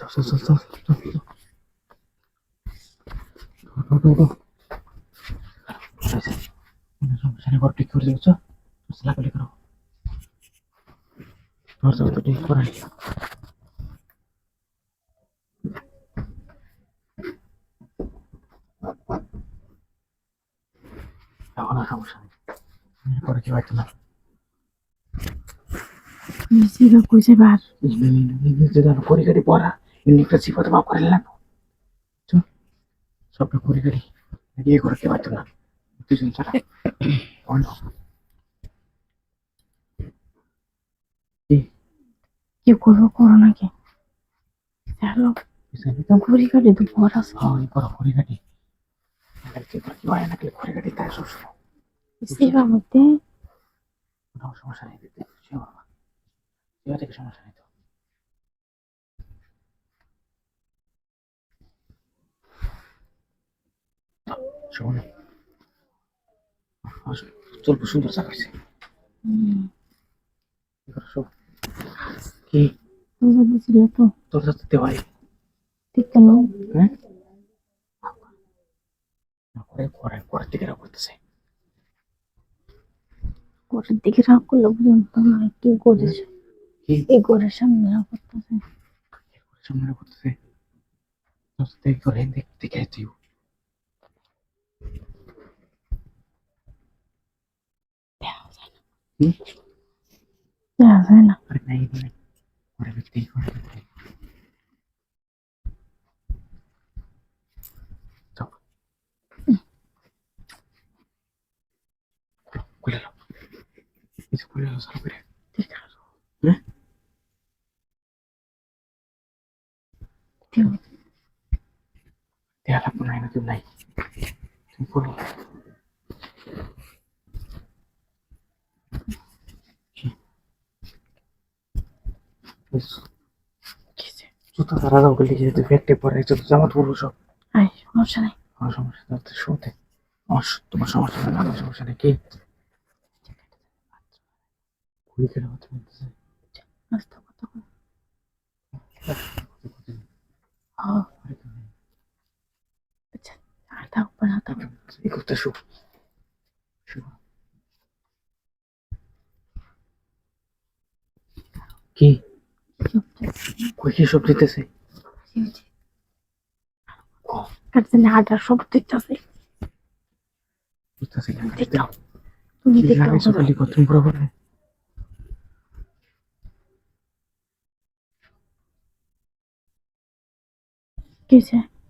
চল চল চল চল চল চল ওঠো, ওঠো, ওঠো। ঠিক আছে। কোনো সমস্যা নেই, ঘর ঠিক করে দিচ্ছ লাগালি করো তোর তো ঠিক করে এখন আর সমস্যা নেই এরপরে কি হয়তো না নিজেরা কইছে বার জানো করি গাড়ি পড়া এমনি একটা সিফাতে করে লাগবো সবটা করি গাড়ি ইয়ে করে কে পারতো না। দুজন ছাড়া। কি? করব করো নাকি? তো? ঘুরি কাটি তো ভর আছে। হ্যাঁ এই করো করি গাড়ি কি হয় না কি করি তাই সবসময় সেবার মধ্যে সমস্যা নেই সেবা থেকে সমস্যা নেই তো শোন চলবো সুন্দর কি? তোর সাথে ঠিক কেন হ্যাঁ? করে করে করে দিকে করতেছে। ঘরের দিকে রাগ করলে বুঝলাম কি করেছ এই ঘরের সামনে রাগ করতেছে। সামনে করতেছে। করে দেখ দেখে তুই হুম দেখা যায় না আরে নাই নাই করে দেখতে করে দেখতে চল খুলে নাও কিছু খুলে নাও সারা করে ঠিক আছে হ্যাঁ দিও। দেয়া লাগবে না এনাকে নাই তুমি করো জুতো তারা দাও গিয়ে তুই ফেটে পরে জুতো জামা সব আয় সমস্যা নেই। আমার সমস্যা আমার স- তোমার সমস্যা আমার সমস্যা নেই কি? বলতেছে। কথা বল আচ্ছা আর থাকব না থাকব এই করতে শো। কি? কই কি সব দিতেছে? সব তুমি কত বরাবর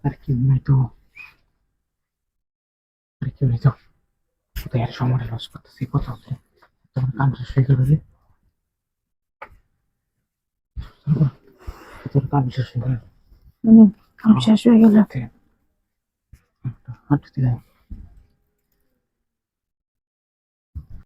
আর কি নাই তো? আর কি নাই তো? আর সময় লস করতেছি? কত হচ্ছে। তোমার কান শেষ হয়ে গেলে তোর কাম শেষ হয়ে গেল? কাম শেষ হয়ে গেল। হাঁটতে